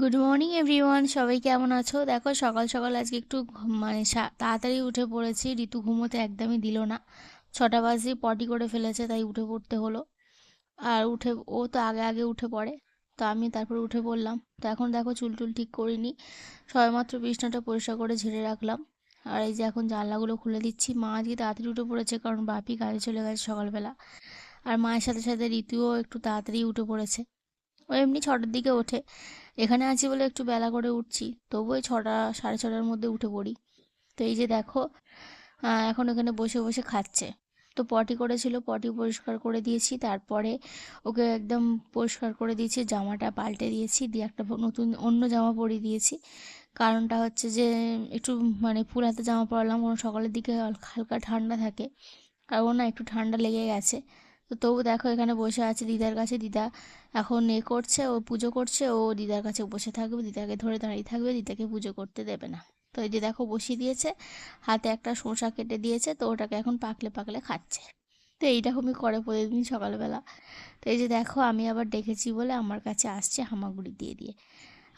Good morning everyone সবাই কেমন আছো? দেখো, সকাল সকাল আজকে একটু মানে তাড়াতাড়ি উঠে পড়েছি। ঋতু ঘুমোতে একদমই দিল না। ছটা বাজে পটি করে ফেলেছে, তাই উঠে পড়তে হলো। আর উঠে ও তো আগে আগে উঠে পড়ে। তো আমি তারপরে উঠে পড়লাম। তো এখন দেখো, চুল টুল ঠিক করিনি। সবেমাত্র বিছনাটা পরিষ্কার করে ঝেড়ে রাখলাম। আর এই যে এখন জানলাগুলো খুলে দিচ্ছি। মা আজকে তাড়াতাড়ি উঠে পড়েছে, কারণ বাপি কাজে চলে গেছে সকালবেলা। আর মায়ের সাথে সাথে ঋতুও একটু তাড়াতাড়ি উঠে পড়েছে। ও এমনি ছটার দিকে ওঠে। এখানে আছি বলে একটু বেলা করে উঠছি তবু ওই ছটা, সাড়ে ছটার মধ্যে উঠে পড়ি। তো এই যে দেখো এখন এখানে বসে বসে খাচ্ছে। তো পটি করেছিল, পটি পরিষ্কার করে দিয়েছি, তারপরে ওকে একদম পরিষ্কার করে দিয়েছি, জামাটা পাল্টে দিয়েছি, দিয়ে একটা নতুন অন্য জামা পরিয়ে দিয়েছি। কারণটা হচ্ছে যে, একটু মানে ফুল হাতে জামা পরালাম কারণ সকালের দিকে হালকা ঠান্ডা থাকে। ও না একটু ঠান্ডা লেগে গেছে। তো তবু দেখো এখানে বসে আছে দিদার কাছে। দিদা এখন এ করছে, ও পুজো করছে, ও দিদার কাছে বসে থাকবে, দিদাকে ধরে দাঁড়িয়ে থাকবে, দিদাকে পুজো করতে দেবে না। তো এই যে দেখো বসিয়ে দিয়েছে, হাতে একটা শসা কেটে দিয়েছে, তো ওটাকে এখন পাকলে পাকলে খাচ্ছে। তো এইরকমই করে প্রতিদিন সকালবেলা। তো এই যে দেখো আমি আবার ডেকেছি বলে আমার কাছে আসছে হামাগুড়ি দিয়ে দিয়ে।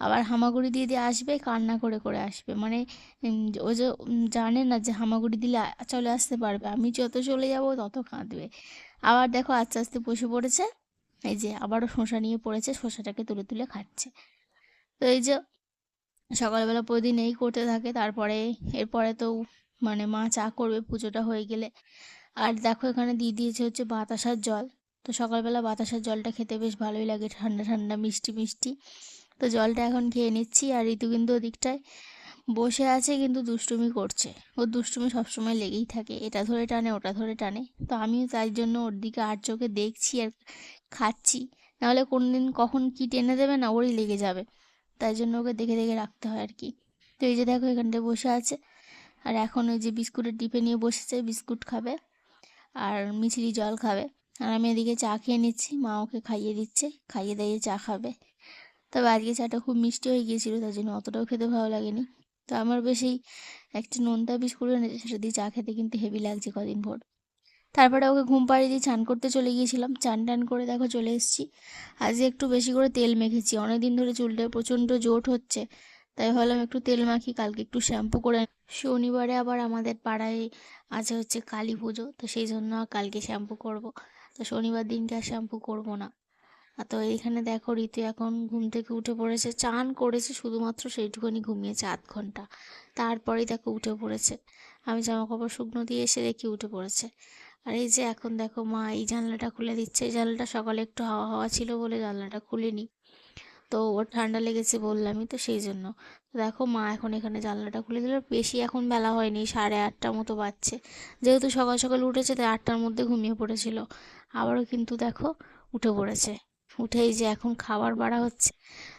আবার হামাগুড়ি দিয়ে দিয়ে আসবে, কান্না করে করে আসবে। মানে ও যে জানে না যে হামাগুড়ি দিলে চলে আসতে পারবে। আমি যত চলে যাব তত কাঁদবে। আবার দেখো আস্তে আস্তে বসে পড়েছে। এই যে আবারও শশা নিয়ে পড়েছে, শসাটাকে তুলে তুলে খাচ্ছে। তো এই যে সকালবেলা প্রতিদিন এই করতে থাকে, তারপরে এরপরে তো মানে মা চা করবে, পুজোটা হয়ে গেলে। আর দেখো এখানে দিয়ে দিয়েছে হচ্ছে বাতাসার জল। তো সকালবেলা বাতাসার জলটা খেতে বেশ ভালোই লাগে, ঠান্ডা ঠান্ডা, মিষ্টি মিষ্টি। তো জলটা এখন খেয়ে নিচ্ছি, আর ঋতু কিন্তু ওদিকটায় বসে আছে কিন্তু দুষ্টুমি করছে। ওর দুষ্টুমি সবসময় লেগেই থাকে। এটা ধরে টানে, ওটা ধরে টানে। তো আমিও তাই জন্য ওর দিকে আর চোখে দেখছি আর খাচ্ছি। নাহলে কোনদিন কখন কি টেনে দেবে না, ওরই লেগে যাবে। তাই জন্য ওকে দেখে দেখে রাখতে হয় আর কি। তো এই যে দেখো এখানটায় বসে আছে। আর এখন ওই যে বিস্কুটের ডিপে নিয়ে বসেছে, বিস্কুট খাবে আর মিছরি জল খাবে। আর আমি এদিকে চা খেয়ে নিচ্ছি, মা ওকে খাইয়ে দিচ্ছে, খাইয়ে দিয়ে চা খাবে। তবে আজকে চাটা খুব মিষ্টি হয়ে গিয়েছিল, তার জন্য অতটাও খেতে ভালো লাগেনি। তো আমার বেশ এই একটা নোনতা বিস্কুট এনেছে সেটা দিয়ে চা খেতে কিন্তু হেভি লাগছে কদিন ভোর। তারপরে ওকে ঘুম পাড়িয়ে দিয়ে চান করতে চলে গিয়েছিলাম। চান টান করে দেখো চলে এসেছি। আজকে একটু বেশি করে তেল মেখেছি। অনেক দিন ধরে চুলটায় প্রচণ্ড জোট হচ্ছে। তাই ভাবলাম একটু তেল মাখি, কালকে একটু শ্যাম্পু করে শনিবারে আবার আমাদের পাড়ায় আছে হচ্ছে কালী পুজো, তো সেই জন্য কালকে শ্যাম্পু করব। তো শনিবার দিনকে আর শ্যাম্পু করব না। তো এইখানে দেখো ঋতু এখন ঘুম থেকে উঠে পড়েছে, চান করেছে শুধুমাত্র সেইটুকুনি ঘুমিয়েছে আধ ঘণ্টা। তারপরেই দেখো উঠে পড়েছে। আমি জামা কাপড় শুকনো দিয়ে এসে দেখি উঠে পড়েছে। আর এই যে এখন দেখো মা এই জানলাটা খুলে দিচ্ছে। এই জানলাটা সকালে একটু হাওয়া হাওয়া ছিল বলে জানলাটা খুলিনি। তো ওর ঠান্ডা লেগেছে বললামই তো সেই জন্য। দেখো মা এখন এখানে জানলাটা খুলে দিল। বেশি এখন বেলা হয়নি, সাড়ে আটটা মতো বাজছে। যেহেতু সকাল সকাল উঠেছে, তাই আটটার মধ্যে ঘুমিয়ে পড়েছিল। আবারও কিন্তু দেখো উঠে পড়েছে। উঠেই যে এখন খাবার বাড়া হচ্ছে।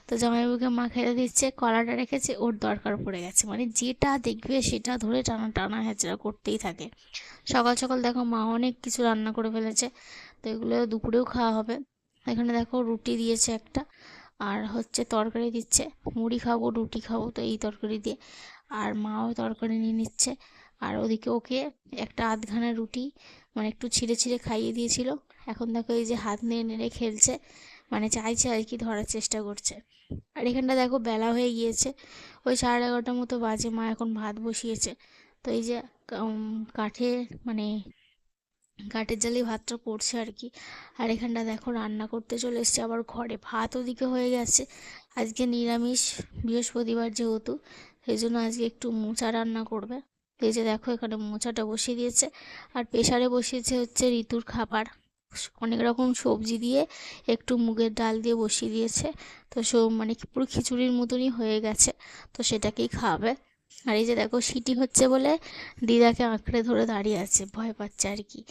তো জামাইবাবুকে মা খেতে দিচ্ছে, কলাটা রেখেছে, ওর দরকার পড়ে গেছে। মানে যেটা দেখবে সেটা ধরে টানা টানা হ্যাচড়া করতেই থাকে। সকাল সকাল দেখো মা অনেক কিছু রান্না করে ফেলেছে। তো এগুলো দুপুরেও খাওয়া হবে। এখানে দেখো রুটি দিয়েছে একটা, আর হচ্ছে তরকারি দিচ্ছে। মুড়ি খাব, রুটি খাব, তো এই তরকারি দিয়ে। আর মাও তরকারি নিয়ে নিচ্ছে। আর ওদিকে ওকে একটা আধখানা রুটি মানে একটু ছিঁড়ে ছিঁড়ে খাইয়ে দিয়েছিল। এখন দেখো এই যে হাত নিয়ে নেড়ে খেলছে। মানে চাইছে আর কি ধরার চেষ্টা করছে। আর এখানটা দেখো বেলা হয়ে গিয়েছে। ওই সাড়ে এগারোটার মতো বাজে, মা এখন ভাত বসিয়েছে। তো এই যে কাঠে মানে কাঠের জালে ভাতটা পড়ছে আর কি। আর এখানটা দেখো রান্না করতে চলে এসছে, আবার ঘরে ভাত ওদিকে হয়ে গেছে। আজকে নিরামিষ, বৃহস্পতিবার যেহেতু, সেই জন্য আজকে একটু মোচা রান্না করবে। এই যে দেখো এখানে মোচাটা বসিয়ে দিয়েছে। আর প্রেসারে বসিয়েছে হচ্ছে ঋতুর খাবার। অনেক রকম সবজি দিয়ে একটু মুগের ডাল দিয়ে বসিয়ে দিয়েছে। তো সব মানে পুরো খিচুড়ির মতনই হয়ে গেছে। তো সেটাকেই খাওয়াবে আর এই যে দেখো, সিটি হচ্ছে বলে দিদাকে আঁকড়ে ধরে দাঁড়িয়ে আছে। ভয় পাচ্ছে আর কি।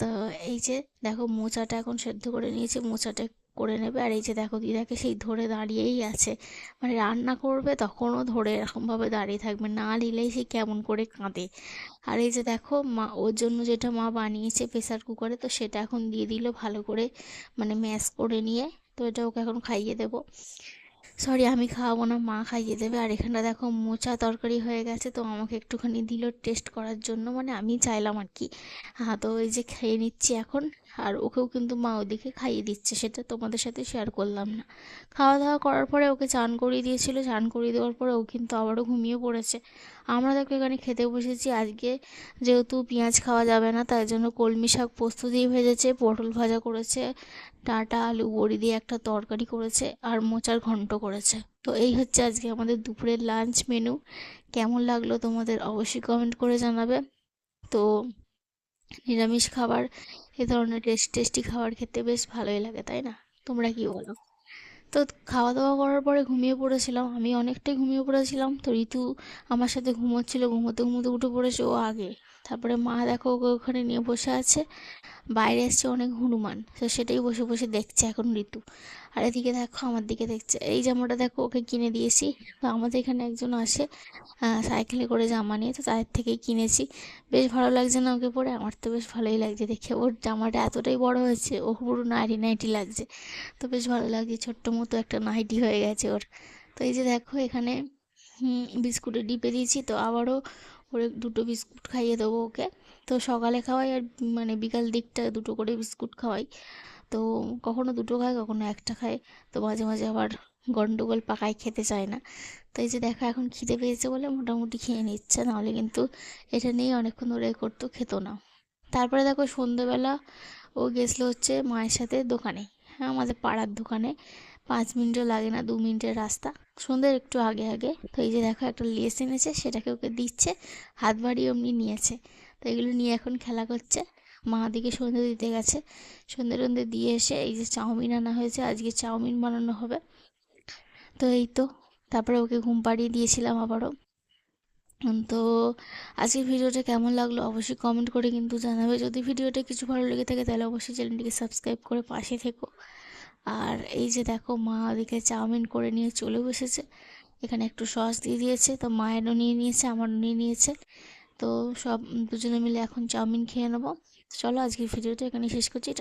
তো এই যে দেখো, মোচাটা এখন সেদ্ধ করে নিয়েছি। মোচাটা করে নেবে। আর এই যে দেখো দিদাকে সেই ধরে দাঁড়িয়েই আছে। মানে রান্না করবে তখনও ধরে এরকমভাবে দাঁড়িয়ে থাকবে। না নিলেই সে কেমন করে কাঁদে। আর এই যে দেখো মা, ওর জন্য যেটা মা বানিয়েছে প্রেসার কুকারে, তো সেটা এখন দিয়ে দিল ভালো করে মানে ম্যাশ করে নিয়ে। তো এটা ওকে এখন খাইয়ে দেবো। সরি, আমি খাওয়াবো না, মা খাইয়ে দেবে। আর এখানটা দেখো মোচা তরকারি হয়ে গেছে, তো আমাকে একটুখানি দিল টেস্ট করার জন্য। মানে আমি চাইলাম আর কি। হ্যাঁ তো এই যে খেয়ে নিচ্ছি এখন। আর ওকেও কিন্তু মা ওদিকে খাইয়ে দিচ্ছে, সেটা তোমাদের সাথে শেয়ার করলাম না। খাওয়া দাওয়া করার পরে ওকে চান করিয়ে দিয়েছিল, চান করিয়ে দেওয়ার পরে ও কিন্তু আবারও ঘুমিয়ে পড়েছে। আমরা দেখো এখানে খেতে বসেছি, আজকে যেহেতু পেঁয়াজ খাওয়া যাবে না, তাই জন্য কলমি শাক পোস্ত দিয়ে ভেজেছে, পটল ভাজা করেছে, ডাঁটা, আলু, বড়ি দিয়ে একটা তরকারি করেছে, আর মোচার ঘন্ট করেছে। তো এই হচ্ছে আজকে আমাদের দুপুরের লাঞ্চ মেনু কেমন লাগল তোমাদের অবশ্যই কমেন্ট করে জানাবে। তো নিরামিষ খাবার, এ ধরনের টেস্ট টেস্টি খাবার খেতে বেশ ভালোই লাগে, তাই না? তোমরা কি বলো? তো খাওয়া দাওয়া করার পরে ঘুমিয়ে পড়েছিলাম। আমি অনেকটাই ঘুমিয়ে পড়েছিলাম। তো ঋতু আমার সাথে ঘুমোচ্ছিল। ঘুমোতে ঘুমোতে উঠে পড়েছে ও আগে। তারপরে মা দেখো ওকে ওখানে নিয়ে বসে আছে। বাইরে এসছে অনেক হনুমান, তো সেটাই বসে বসে দেখছে এখন ঋতু। আর এদিকে দেখো আমার দিকে দেখছে, এই জামাটা দেখো ওকে কিনে দিয়েছি। তো আমাদের এখানে একজন আসে সাইকেলে করে জামা নিয়ে, তো তাদের থেকেই কিনেছি। বেশ ভালো লাগছে না ওকে পরে, আমার তো বেশ ভালোই লাগছে দেখে। ওর জামাটা এতটাই বড় হয়েছে, ও পুরো নাইটি নাইটি লাগছে। তো বেশ ভালো লাগছে, ছোট্ট মতো একটা নাইটি হয়ে গেছে ওর। তো এই যে দেখো এখানে বিস্কুটের ডিপে দিয়েছি, তো আবারও ওরে দুটো বিস্কুট খাইয়ে দেবো ওকে। তো সকালে খাওয়াই আর মানে বিকাল দিকটা দুটো করে বিস্কুট খাওয়াই। তো কখনো দুটো খায়, কখনো একটা খায়। তো মাঝে মাঝে আবার গন্ডগোল পাকায় খেতে চায় না। তো এই যে দেখো, এখন খিদে পেয়েছে বলে মোটামুটি খেয়ে নিচ্ছে, নাহলে কিন্তু এটা নিয়ে অনেকক্ষণ ধরে করতো, খেত না। তারপরে দেখো সন্ধেবেলা ও গেছিল হচ্ছে মায়ের সাথে দোকানে হ্যাঁ আমাদের পাড়ার দোকানে। পাঁচ মিনিটও লাগে না, দু মিনিটের রাস্তা। সন্ধ্যের একটু আগে আগে। তো এই যে দেখো, একটা লেস এনেছে, সেটাকে ওকে দিচ্ছে, হাত বাড়িয়ে অমনি নিয়েছে। তো এগুলো নিয়ে এখন খেলা করছে। মা দিকে সন্ধে দিতে গেছে। সন্ধে টন্ধে দিয়ে এসে এই যে চাউমিন আনা হয়েছে, আজকে চাউমিন বানানো হবে। তো এই তো, তারপরে ওকে ঘুম পাড়িয়ে দিয়েছিলাম আবারও। তো আজকের ভিডিওটা কেমন লাগল অবশ্যই কমেন্ট করে কিন্তু জানাবে। যদি ভিডিওটা কিছু ভালো লেগে থাকে তাহলে অবশ্যই চ্যানেলটিকে সাবস্ক্রাইব করে পাশে থেকো। আর এই যে দেখো মা ওদিকে চাউমিন করে নিয়ে চলে বসেছে। এখানে একটু সস দিয়ে দিয়েছে, তো মায়েরও নিয়ে নিয়েছে, আমারও নিয়ে নিয়েছে। তো সব দুজনে মিলে এখন চাউমিন খেয়ে নেব। চলো আজকে ভিডিওটা এখানে শেষ করছি